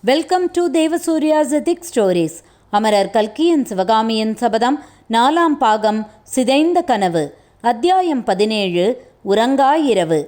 Welcome to தேவசூர்யாசதிக் stories அமரர் கல்கியின் சிவகாமியின் சபதம் நாலாம் பாகம் சிதைந்த கனவு. அத்தியாயம் பதினேழு உறங்காயிரவு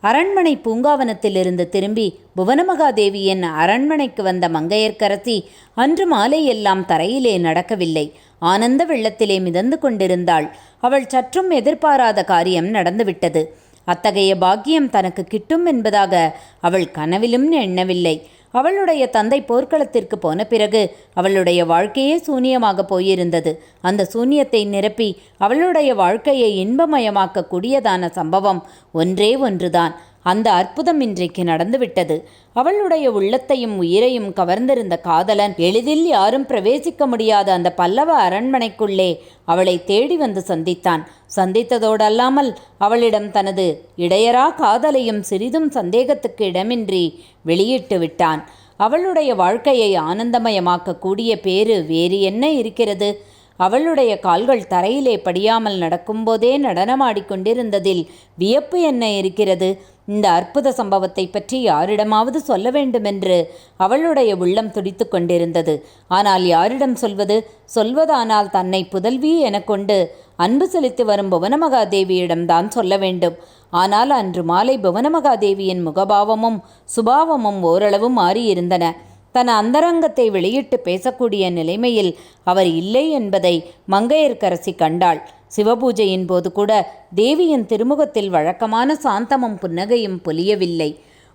அரண்மனை பூங்காவனத்திலிருந்து திரும்பி புவனமகாதேவியின் அரண்மனைக்கு வந்த மங்கையர்க்கரசி அன்று மாலை எல்லாம் தரையிலே நடக்கவில்லை. ஆனந்த வெள்ளத்திலே மிதந்து கொண்டிருந்தாள். அவள் சற்றும் எதிர்பாராத காரியம் நடந்துவிட்டது. அத்தகைய பாக்கியம் தனக்கு கிட்டும் என்பதாக அவள் கனவிலும் எண்ணவில்லை. அவளுடைய தந்தை போர்க்களத்திற்கு போன பிறகு அவளுடைய வாழ்க்கையே சூனியமாக போயிருந்தது. அந்த சூனியத்தை நிரப்பி அவளுடைய வாழ்க்கையை இன்பமயமாக்க கூடியதான சம்பவம் ஒன்றே ஒன்றுதான். அந்த அற்புதம் இன்றைக்கு நடந்துவிட்டது. அவளுடைய உள்ளத்தையும் உயிரையும் கவர்ந்திருந்த காதலன் எளிதில் யாரும் பிரவேசிக்க முடியாத அந்த பல்லவ அரண்மனைக்குள்ளே அவளை தேடி வந்து சந்தித்தான். சந்தித்ததோடல்லாமல் அவளிடம் தனது இடையரா காதலையும் சிறிதும் சந்தேகத்துக்கு இடமின்றி வெளியிட்டு விட்டான். அவளுடைய வாழ்க்கையை ஆனந்தமயமாக்கக்கூடிய பேறு வேறு என்ன இருக்கிறது? அவளுடைய கால்கள் தரையிலே படியாமல் நடக்கும்போதே நடனமாடிக்கொண்டிருந்ததில் வியப்பு என்ன இருக்கிறது? இந்த அற்புத சம்பவத்தை பற்றி யாரிடமாவது சொல்ல வேண்டுமென்று அவளுடைய உள்ளம் துடித்து கொண்டிருந்தது. ஆனால் யாரிடம் சொல்வது? சொல்வதானால் தன்னை புதல்வி என கொண்டு அன்பு செலுத்தி வரும் புவனமகாதேவியிடம்தான் சொல்ல வேண்டும். ஆனால் அன்று மாலை புவனமகாதேவியின் முகபாவமும் சுபாவமும் ஓரளவு மாறியிருந்தன. தன் அந்தரங்கத்தை வெளியிட்டு பேசக்கூடிய நிலைமையில் அவர் இல்லை என்பதை மங்கையர்க்கரசி கண்டாள். சிவபூஜையின் போது கூட தேவியின் திருமுகத்தில் வழக்கமான சாந்தமும் புன்னகையும் பொலியவில்லை.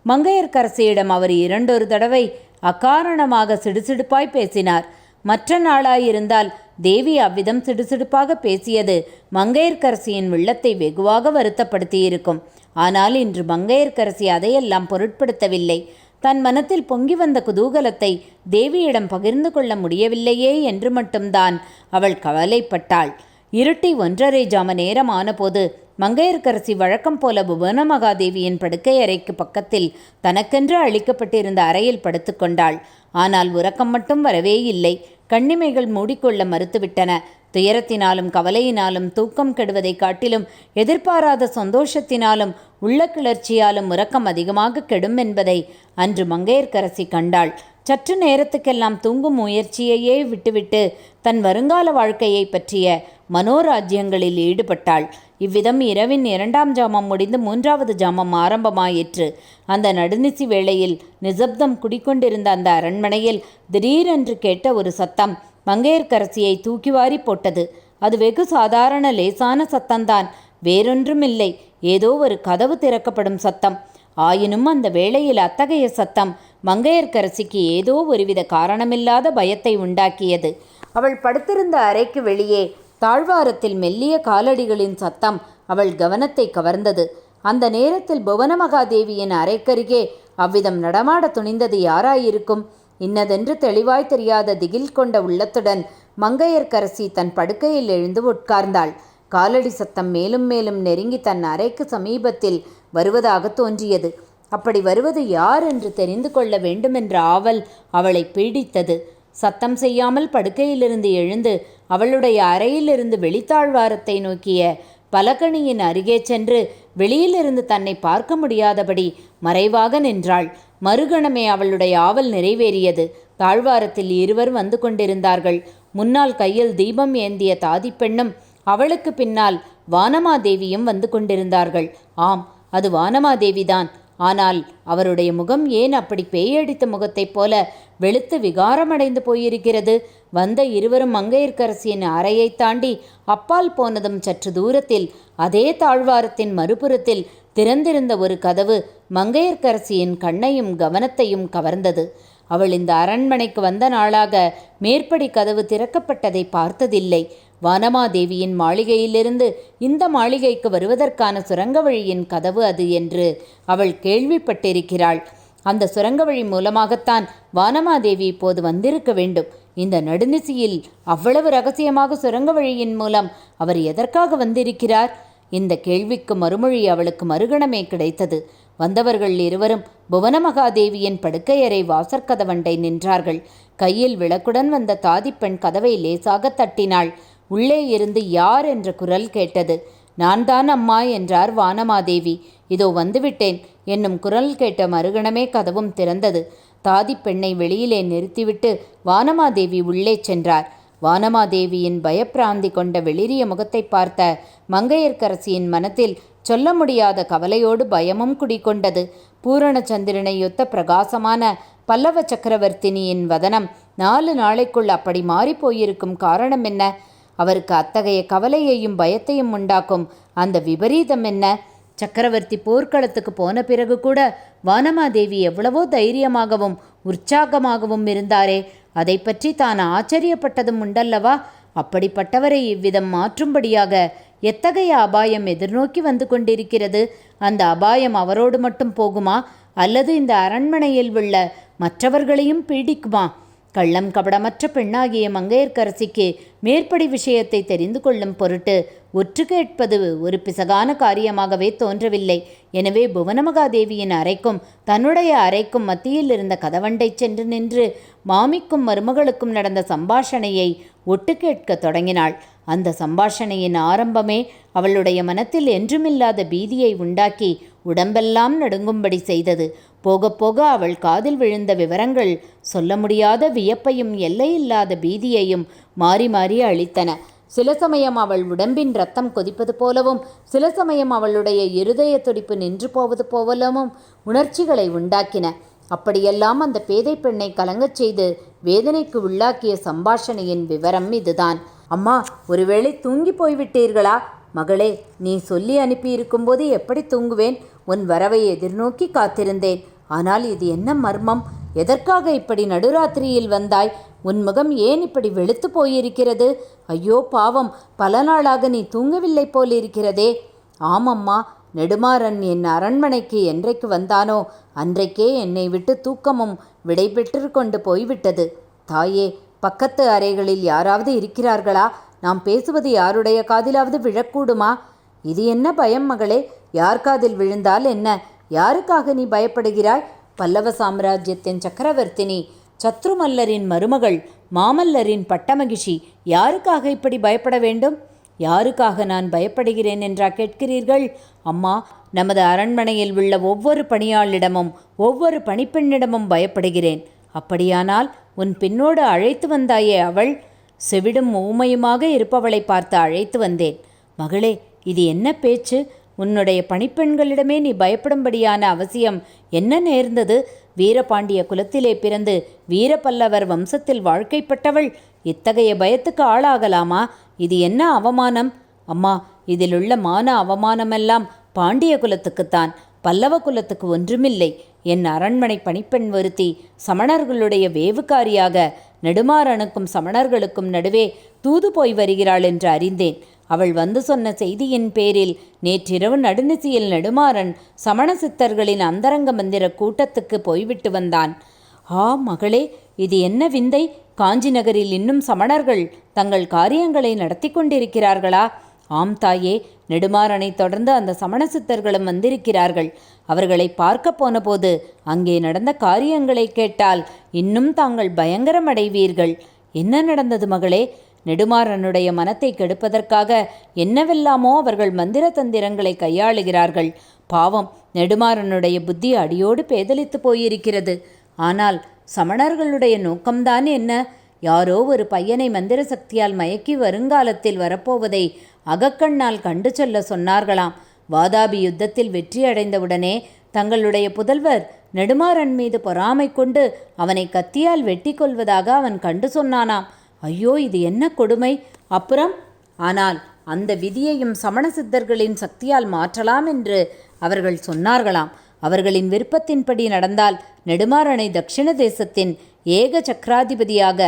மங்கையர்க்கரசியிடம் அவர் இரண்டொரு தடவை அக்காரணமாக சிடுசிடுப்பாய் பேசினார். மற்ற நாளாயிருந்தால் தேவி அவ்விதம் சிடுசிடுப்பாக பேசியது மங்கையர்க்கரசியின் வெள்ளத்தை வெகுவாக வருத்தப்படுத்தியிருக்கும். ஆனால் இன்று மங்கையர்க்கரசி அதையெல்லாம் பொருட்படுத்தவில்லை. தன் மனத்தில் பொங்கி வந்த குதூகலத்தை தேவியிடம் பகிர்ந்து கொள்ள முடியவில்லையே என்று மட்டும்தான் அவள் கவலைப்பட்டாள். இருட்டி ஒன்றரை ஜாம நேரம் ஆனபோது மங்கையர்க்கரசி வழக்கம் போல புவன மகாதேவியின் படுக்கை அறைக்கு பக்கத்தில் தனக்கென்று அளிக்கப்பட்டிருந்த அறையில் படுத்துக்கொண்டாள் ஆனால் உறக்கம் மட்டும் வரவே இல்லை. கண்ணிமைகள் மூடிக்கொள்ள மறுத்துவிட்டன. துயரத்தினாலும் கவலையினாலும் தூக்கம் கெடுவதை காட்டிலும் எதிர்பாராத சந்தோஷத்தினாலும் உள்ள கிளர்ச்சியாலும் உறக்கம் அதிகமாக கெடும் என்பதை அன்று மங்கையர்க்கரசி கண்டாள். சற்று நேரத்துக்கெல்லாம் தூங்கும் முயற்சியையே விட்டுவிட்டு தன் வருங்கால வாழ்க்கையை பற்றிய மனோராஜ்யங்களில் ஈடுபட்டாள். இவ்விதம் இரவின் இரண்டாம் ஜாமம் முடிந்து மூன்றாவது ஜாமம் ஆரம்பமாயிற்று. அந்த நடுநிசி வேளையில் நிசப்தம் குடிக்கொண்டிருந்த அந்த அரண்மனையில் திடீரென்று கேட்ட ஒரு சத்தம் மங்கையர்க்கரசியை தூக்கி வாரி போட்டது. அது வெகு சாதாரண லேசான சத்தம்தான். வேறொன்றுமில்லை. ஏதோ ஒரு கதவு திறக்கப்படும் சத்தம். ஆயினும் அந்த வேளையில் அத்தகைய சத்தம் மங்கையர்க்கரசிக்கு ஏதோ ஒருவித காரணமில்லாத பயத்தை உண்டாக்கியது. அவள் படுத்திருந்த அறைக்கு வெளியே தாழ்வாரத்தில் மெல்லிய காலடிகளின் சத்தம் அவள் கவனத்தை கவர்ந்தது. அந்த நேரத்தில் புவனமகாதேவியின் அறைக்கருகே அவ்விதம் நடமாட துணிந்தது யாராயிருக்கும்? இன்னதென்று தெளிவாய் தெரியாத திகில் கொண்ட உள்ளத்துடன் மங்கையர்க்கரசி தன் படுக்கையில் எழுந்து உட்கார்ந்தாள். காலடி சத்தம் மேலும் மேலும் நெருங்கி தன் அறைக்கு சமீபத்தில் வருவதாக தோன்றியது. அப்படி வருவது யார் என்று தெரிந்து கொள்ள வேண்டுமென்ற ஆவல் அவளை பீடித்தது. சத்தம் செய்யாமல் படுக்கையிலிருந்து எழுந்து அவளுடைய அறையிலிருந்து வெளித்தாழ்வாரத்தை நோக்கிய பலகணியின் அருகே சென்று வெளியிலிருந்து தன்னை பார்க்க முடியாதபடி மறைவாக நின்றாள். மறுகணமே அவளுடைய ஆவல் நிறைவேறியது. தாழ்வாரத்தில் இருவர் வந்து கொண்டிருந்தார்கள். முன்னால் கையில் தீபம் ஏந்திய தாதிப்பெண்ணும் அவளுக்கு பின்னால் வானமாதேவியும் வந்து கொண்டிருந்தார்கள். ஆம் அது வானமாதேவிதான். ஆனால் அவருடைய முகம் ஏன் அப்படி பேயடித்த முகத்தைப் போல வெளுத்து விகாரமடைந்து போயிருக்கிறது? வந்த இருவரும் மங்கையர்க்கரசியின் அறையை தாண்டி அப்பால் போனதும் சற்று தூரத்தில் அதே தாழ்வாரத்தின் மறுபுறத்தில் திறந்திருந்த ஒரு கதவு மங்கையர்க்கரசியின் கண்ணையும் கவனத்தையும் கவர்ந்தது. அவள் இந்த அரண்மனைக்கு வந்த நாளாக மேற்படி கதவு திறக்கப்பட்டதை பார்த்ததில்லை. வானமாதேவியின் மாளிகையிலிருந்து இந்த மாளிகைக்கு வருவதற்கான சுரங்க வழியின் கதவு அது என்று அவள் கேள்விப்பட்டிருக்கிறாள். அந்த சுரங்க வழி மூலமாகத்தான் வானமாதேவி இப்போது வந்திருக்க வேண்டும். இந்த நடுநிசியில் அவ்வளவு ரகசியமாக சுரங்க வழியின் மூலம் அவர் எதற்காக வந்திருக்கிறார்? இந்த கேள்விக்கு மறுமொழி அவளுக்கு மறுகணமே கிடைத்தது. வந்தவர்கள் இருவரும் புவனமகாதேவியின் படுக்கையறை வாசற்கதவண்டை நின்றார்கள். கையில் விளக்குடன் வந்த தாதிப்பெண் கதவை லேசாக தட்டினாள். உள்ளே இருந்து யார் என்ற குரல் கேட்டது. நான் தான் அம்மா என்றார் வானமாதேவி. இதோ வந்துவிட்டேன் என்னும் குரல் கேட்ட மறுகணமே கதவும் திறந்தது. தாதி பெண்ணை வெளியிலே நிறுத்திவிட்டு வானமாதேவி உள்ளே சென்றார். வானமாதேவியின் பயப்பிராந்தி கொண்ட வெளிரிய முகத்தை பார்த்த மங்கையர்க்கரசியின் மனத்தில் சொல்ல முடியாத கவலையோடு பயமும் குடிகொண்டது. பூரணச்சந்திரனையொத்த பிரகாசமான பல்லவ சக்கரவர்த்தினியின் வதனம் நாலு நாளைக்குள் அப்படி மாறிப்போயிருக்கும் காரணம் என்ன? அவருக்கு அத்தகைய கவலையையும் பயத்தையும் உண்டாக்கும். அந்த விபரீதம் என்ன? சக்கரவர்த்தி போர்க்களத்துக்கு போன பிறகு கூட வானமாதேவி எவ்வளவோ தைரியமாகவும் உற்சாகமாகவும் இருந்தாரே. அதை பற்றி தான் ஆச்சரியப்பட்டதும் உண்டல்லவா? அப்படிப்பட்டவரை இவ்விதம் மாற்றும்படியாக எத்தகைய அபாயம் எதிர்நோக்கி வந்து கொண்டிருக்கிறது? அந்த அபாயம் அவரோடு மட்டும் போகுமா? அல்லது இந்த அரண்மனையில் உள்ள மற்றவர்களையும் பீடிக்குமா? கள்ளம் கபடமற்ற பெண்ணாகிய மங்கையர்க்கரசிக்கு மேற்படி விஷயத்தை தெரிந்து கொள்ளும் பொருட்டு ஒற்று கேட்பது ஒரு பிசகான காரியமாகவே தோன்றவில்லை. எனவே புவனமகாதேவியின் அறைக்கும் தன்னுடைய அறைக்கும் மத்தியில் இருந்த கதவண்டை சென்று நின்று மாமிக்கும் மருமகளுக்கும் நடந்த சம்பாஷணையை ஒட்டு கேட்கத் தொடங்கினாள். அந்த சம்பாஷணையின் ஆரம்பமே அவளுடைய மனத்தில் என்றுமில்லாத பீதியை உண்டாக்கி உடம்பெல்லாம் நடுங்கும்படி செய்தது. போக போக அவள் காதில் விழுந்த விவரங்கள் சொல்ல முடியாத வியப்பையும் எல்லையில்லாத பீதியையும் மாறி மாறி அளித்தன. சில சமயம் அவள் உடம்பின் ரத்தம் கொதிப்பது போலவும் சில சமயம் அவளுடைய இருதய துடிப்பு நின்று போவது போலவும் உணர்ச்சிகளை உண்டாக்கின. அப்படியெல்லாம் அந்த பேதை பெண்ணை கலங்கச் செய்து வேதனைக்கு உள்ளாக்கிய சம்பாஷணையின் விவரம் இதுதான். அம்மா ஒருவேளை தூங்கி போய்விட்டீர்களா? மகளே நீ சொல்லி அனுப்பியிருக்கும்போது எப்படி தூங்குவேன்? உன் வரவை எதிர்நோக்கி காத்திருந்தேன். ஆனால் இது என்ன மர்மம்? எதற்காக இப்படி நடுராத்திரியில் வந்தாய்? உன் முகம் ஏன் இப்படி வெளுத்து போயிருக்கிறது? ஐயோ பாவம். பல நாளாக நீ தூங்கவில்லை போலிருக்கிறதே. ஆமம்மா நெடுமாறன் என் அரண்மனைக்கு என்றைக்கு வந்தானோ அன்றைக்கே என்னை விட்டு தூக்கமும் விடைபெற்று கொண்டு போய்விட்டது. தாயே பக்கத்து அறைகளில் யாராவது இருக்கிறார்களா? நாம் பேசுவது யாருடைய காதிலாவது விழக்கூடுமா? இது என்ன பயம் மகளே? யார் காதில் விழுந்தால் என்ன? யாருக்காக நீ பயப்படுகிறாய்? பல்லவ சாம்ராஜ்யத்தின் சக்கரவர்த்தினி சத்ருமல்லரின் மருமகள் மாமல்லரின் பட்டமகிஷி யாருக்காக இப்படி பயப்பட வேண்டும்? யாருக்காக நான் பயப்படுகிறேன் என்றா கேட்கிறீர்கள்? அம்மா நமது அரண்மனையில் உள்ள ஒவ்வொரு பணியாளிடமும் ஒவ்வொரு பணிப்பெண்ணிடமும் பயப்படுகிறேன். அப்படியானால் உன் பின்னோடு அழைத்து வந்தாயே அவள். செவிடும் ஊமையுமாக இருப்பவளை பார்த்து அழைத்து வந்தேன். மகளே இது என்ன பேச்சு? உன்னுடைய பணிப்பெண்களிடமே நீ பயப்படும்படியான அவசியம் என்ன நேர்ந்தது? வீரபாண்டிய குலத்திலே பிறந்து வீரபல்லவர் வம்சத்தில் வாழ்க்கைப்பட்டவள். இத்தகைய பயத்துக்கு ஆளாகலாமா? இது என்ன அவமானம்? அம்மா இதிலுள்ள மான அவமானமெல்லாம் பாண்டிய குலத்துக்குத்தான். பல்லவ குலத்துக்கு ஒன்றுமில்லை. என் அரண்மனை பணிப்பெண் வருத்தி சமணர்களுடைய வேவுக்காரியாக நெடுமாறனுக்கும் சமணர்களுக்கும் நடுவே தூது போய் வருகிறாள் என்று அறிந்தேன். அவள் வந்து சொன்ன செய்தியின் பேரில் நேற்றிரவு நடுநிசியில் நெடுமாறன் சமண சித்தர்களின் அந்தரங்க மந்திர கூட்டத்துக்கு போய்விட்டு வந்தான். ஆ மகளே இது என்ன விந்தை? காஞ்சி நகரில் இன்னும் சமணர்கள் தங்கள் காரியங்களை நடத்தி கொண்டிருக்கிறார்களா? ஆம் தாயே நெடுமாறனை தொடர்ந்து அந்த சமண சித்தர்களும் வந்திருக்கிறார்கள். அவர்களை பார்க்க போனபோது அங்கே நடந்த காரியங்களை கேட்டால் இன்னும் தாங்கள் பயங்கரமடைவீர்கள். என்ன நடந்தது மகளே? நெடுமாறனுடைய மனத்தை கெடுப்பதற்காக என்னவெல்லாமோ அவர்கள் மந்திர தந்திரங்களை கையாளுகிறார்கள். பாவம் நெடுமாறனுடைய புத்தி அடியோடு பேதலித்து போயிருக்கிறது. ஆனால் சமணர்களுடைய நோக்கம்தான் என்ன? யாரோ ஒரு பையனை மந்திர சக்தியால் மயக்கி வருங்காலத்தில் வரப்போவதை அகக்கண்ணால் கண்டு சொல்ல சொன்னார்களாம். வாதாபி யுத்தத்தில் வெற்றியடைந்தவுடனே தங்களுடைய புதல்வர் நெடுமாறன் மீது பொறாமை கொண்டு அவனை கத்தியால் வெட்டி கொள்வதாக அவன் கண்டு சொன்னானாம். ஐயோ இது என்ன கொடுமை? அப்புறம் ஆனால் அந்த விதியையும் சமண சித்தர்களின் சக்தியால் மாற்றலாம் என்று அவர்கள் சொன்னார்களாம். அவர்களின் விருப்பத்தின்படி நடந்தால் நெடுமாறனை தட்சிண தேசத்தின் ஏக சக்கராதிபதியாக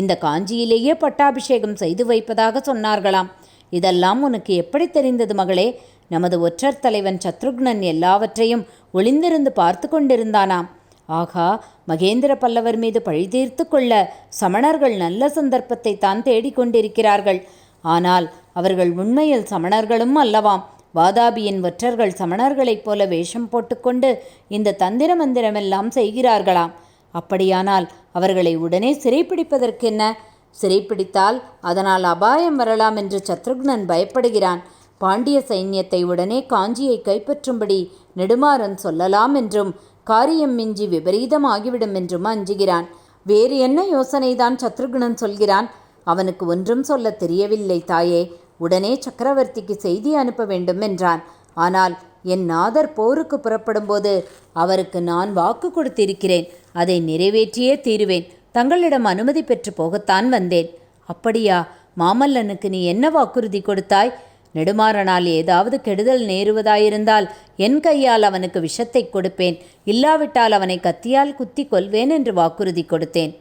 இந்த காஞ்சியிலேயே பட்டாபிஷேகம் செய்து வைப்பதாக சொன்னார்களாம். இதெல்லாம் உனக்கு எப்படி தெரிந்தது மகளே? நமது ஒற்றர் தலைவன் சத்ருக்னன் எல்லாவற்றையும் ஒளிந்திருந்து பார்த்து கொண்டிருந்தானாம். ஆகா மகேந்திர பல்லவர் மீது பழி தீர்த்து கொள்ள சமணர்கள் நல்ல சந்தர்ப்பத்தை தான் தேடிக்கொண்டிருக்கிறார்கள் ஆனால் அவர்கள் உண்மையில் சமணர்களும் அல்லவாம். வாதாபியின் ஒற்றர்கள் சமணர்களைப் போல வேஷம் போட்டுக்கொண்டு இந்த தந்திர மந்திரமெல்லாம் செய்கிறார்களாம். அப்படியானால் அவர்களை உடனே சிறைப்பிடிப்பதற்கென்ன? சிறைப்பிடித்தால் அதனால் அபாயம் வரலாம் என்று சத்ருக்னன் பயப்படுகிறான். பாண்டிய சைன்யத்தை உடனே காஞ்சியை கைப்பற்றும்படி நெடுமாறன் சொல்லலாம் என்றும் காரியம் மிஞ்சி விபரீதம் ஆகிவிடும் என்றும் அஞ்சுகிறான். வேறு என்ன யோசனைதான் சத்ருகுணன் சொல்கிறான்? அவனுக்கு ஒன்றும் சொல்ல தெரியவில்லை தாயே. உடனே சக்கரவர்த்திக்கு செய்தி அனுப்ப வேண்டும் என்றான். ஆனால் என் நாதர் போருக்கு புறப்படும்போது அவருக்கு நான் வாக்கு கொடுத்திருக்கிறேன். அதை நிறைவேற்றியே தீருவேன். தங்களிடம் அனுமதி பெற்று போகத்தான் வந்தேன். அப்படியா? மாமல்லனுக்கு நீ என்ன வாக்குறுதி கொடுத்தாய்? நெடுமாறனால் ஏதாவது கெடுதல் நேருவதாயிருந்தால் என் கையால் அவனுக்கு விஷத்தை கொடுப்பேன். இல்லாவிட்டால் அவனை கத்தியால் குத்தி கொள்வேன் என்று வாக்குறுதி கொடுத்தேன்.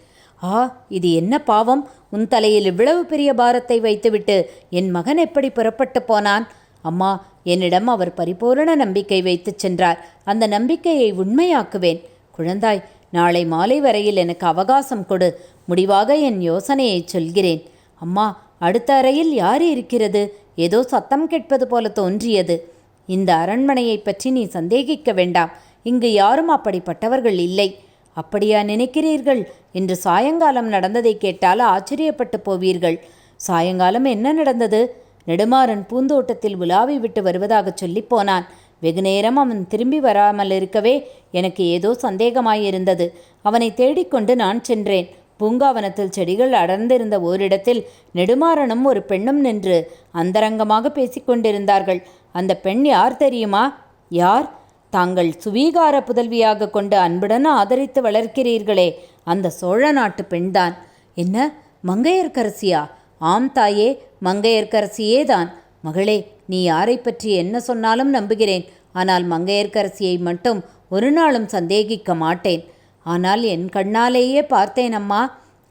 ஆ இது என்ன பாவம்? உன் தலையில் இவ்வளவு பெரிய பாரத்தை வைத்துவிட்டு என் மகன் எப்படி புறப்பட்டு போனான்? அம்மா என்னிடம் அவர் பரிபூரண நம்பிக்கை வைத்துச் சென்றார். அந்த நம்பிக்கையை உண்மையாக்குவேன். குழந்தாய் நாளை மாலை வரையில் எனக்கு அவகாசம் கொடு. முடிவாக என் யோசனையை சொல்கிறேன். அம்மா அடுத்த அறையில் யார் இருக்கிறது? ஏதோ சத்தம் கேட்பது போல தோன்றியது. இந்த அரண்மனையைப் பற்றி நீ சந்தேகிக்க வேண்டாம். இங்கு யாரும் அப்படிப்பட்டவர்கள் இல்லை. அப்படியா நினைக்கிறீர்கள்? இன்று சாயங்காலம் நடந்ததை கேட்டால் ஆச்சரியப்பட்டு போவீர்கள். சாயங்காலம் என்ன நடந்தது? நெடுமாறன் பூந்தோட்டத்தில் உலாவி விட்டு வருவதாகச் சொல்லிப் போனான். வெகுநேரம் அவன் திரும்பி வராமல் இருக்கவே எனக்கு ஏதோ சந்தேகமாயிருந்தது. அவனை தேடிக்கொண்டு நான் சென்றேன். பூங்காவனத்தில் செடிகள் அடர்ந்திருந்த ஓரிடத்தில் நெடுமாறனும் ஒரு பெண்ணும் நின்று அந்தரங்கமாக பேசிக்கொண்டிருந்தார்கள் அந்த பெண் யார் தெரியுமா? யார்? தாங்கள் சுவீகார புதல்வியாக கொண்டு அன்புடன் ஆதரித்து வளர்க்கிறீர்களே. அந்த சோழ நாட்டு பெண்தான். என்ன? மங்கையர்க்கரசியா? ஆம் தாயே மங்கையர்க்கரசியே தான் மகளே நீ யாரை பற்றி என்ன சொன்னாலும் நம்புகிறேன். ஆனால் மங்கையர்க்கரசியை மட்டும் ஒரு நாளும் சந்தேகிக்க மாட்டேன். ஆனால் என் கண்ணாலேயே பார்த்தேன் அம்மா.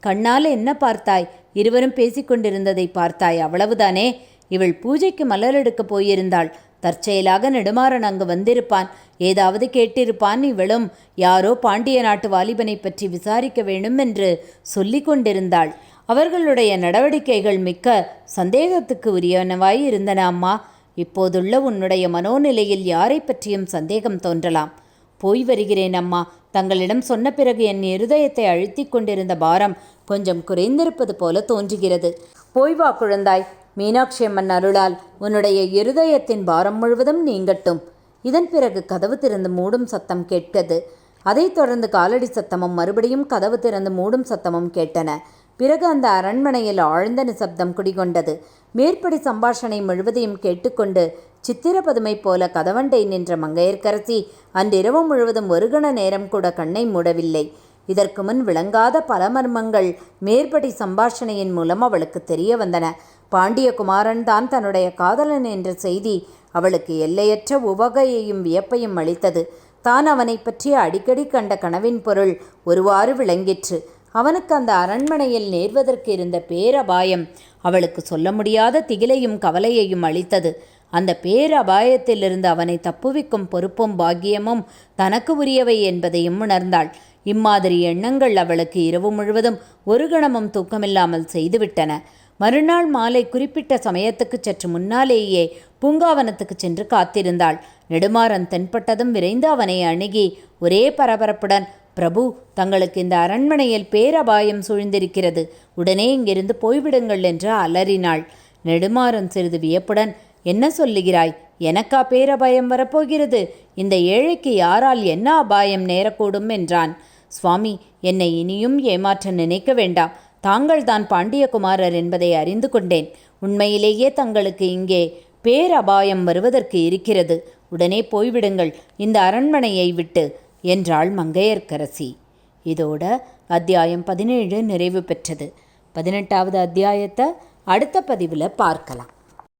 கண்ணால் என்ன பார்த்தாய்? இருவரும் பேசிக்கொண்டிருந்ததை பார்த்தாய் அவ்வளவுதானே? இவள் பூஜைக்கு மலர் எடுக்கப் போயிருந்தாள். தற்செயலாக நெடுமாறன் அங்கு வந்திருப்பான். ஏதாவது கேட்டிருப்பான் இவளும். யாரோ பாண்டிய நாட்டு வாலிபனை பற்றி விசாரிக்க வேண்டும் என்று சொல்லிக் கொண்டிருந்தாள். அவர்களுடைய நடவடிக்கைகள் மிக்க சந்தேகத்துக்கு உரியனவாய் இருந்தன அம்மா இப்போதுள்ள உன்னுடைய மனோநிலையில் யாரை பற்றியும் சந்தேகம் தோன்றலாம். போய் வருகிறேன் அம்மா தங்களிடம் சொன்ன பிறகு என் இருதயத்தை அழுத்திக் கொண்டிருந்த பாரம் கொஞ்சம் குறைந்திருப்பது போல தோன்றுகிறது. போய் வா குழந்தாய். மீனாட்சி அம்மன் அருளால் உன்னுடைய இருதயத்தின் பாரம் முழுவதும் நீங்கட்டும். இதன் பிறகு கதவு திறந்து மூடும் சத்தம் கேட்கது. அதைத் தொடர்ந்து காலடி சத்தமும் மறுபடியும் கதவு திறந்து மூடும் சத்தமும் கேட்டன. பிறகு அந்த அரண்மனையில் ஆழ்ந்த நிசப்தம் குடிகொண்டது. மேற்படி சம்பாஷணை முழுவதையும் கேட்டுக்கொண்டு சித்திரபதுமை போல கதவண்டை நின்ற மங்கையர்க்கரசி அன்றிரவு முழுவதும் ஒரு கண நேரம் கூட கண்ணை மூடவில்லை. இதற்கு முன் விளங்காத பல மர்மங்கள் மேற்படி சம்பாஷணையின் மூலம் அவளுக்கு தெரிய வந்தன. பாண்டிய குமாரன் தான் தன்னுடைய காதலன் என்ற செய்தி அவளுக்கு எல்லையற்ற உவகையையும் வியப்பையும் அளித்தது. தான் அவனை பற்றி அடிக்கடி கண்ட கனவின் பொருள் ஒருவாறு விளங்கிற்று. அவனுக்கு அந்த அரண்மனையில் நேர்வதற்கு இருந்த பேரபாயம் அவளுக்கு சொல்ல முடியாத திகிலையும் கவலையையும் அளித்தது. அந்த பேரபாயத்திலிருந்து அவனை தப்புவிக்கும் பொறுப்பும் பாக்கியமும் தனக்கு உரியவை என்பதையும் உணர்ந்தாள். இம்மாதிரி எண்ணங்கள் அவளுக்கு இரவு முழுவதும் ஒரு கணமும் தூக்கமில்லாமல் செய்துவிட்டன. மறுநாள் மாலை குறிப்பிட்ட சமயத்துக்கு சற்று முன்னாலேயே பூங்காவனத்துக்கு சென்று காத்திருந்தாள். நெடுமாறன் தென்பட்டதும் விரைந்து அவனை அணுகி ஒரே பரபரப்புடன் பிரபு தங்களுக்கு இந்த அரண்மனையில் பேரபாயம் சூழ்ந்திருக்கிறது. உடனே இங்கிருந்து போய்விடுங்கள் என்று அலறினாள். நெடுமாறன் சிறிது வியப்புடன் என்ன சொல்லுகிறாய்? எனக்கா பேரபாயம் வரப்போகிறது? இந்த ஏழைக்கு யாரால் என்ன அபாயம் நேரக்கூடும்? என்றான். சுவாமி என்னை இனியும் ஏமாற்ற நினைக்க வேண்டாம். தாங்கள் தான் பாண்டியகுமாரர் என்பதை அறிந்து கொண்டேன். உண்மையிலேயே தங்களுக்கு இங்கே பேரபாயம் வருவதற்கு இருக்கிறது. உடனே போய்விடுங்கள். இந்த அரண்மனையை விட்டு என்றாள் மங்கையர்க்கரசி. இதோட அத்தியாயம் பதினேழு நிறைவு பெற்றது. பதினெட்டாவது அத்தியாயத்தை அடுத்த பதிவில் பார்க்கலாம்.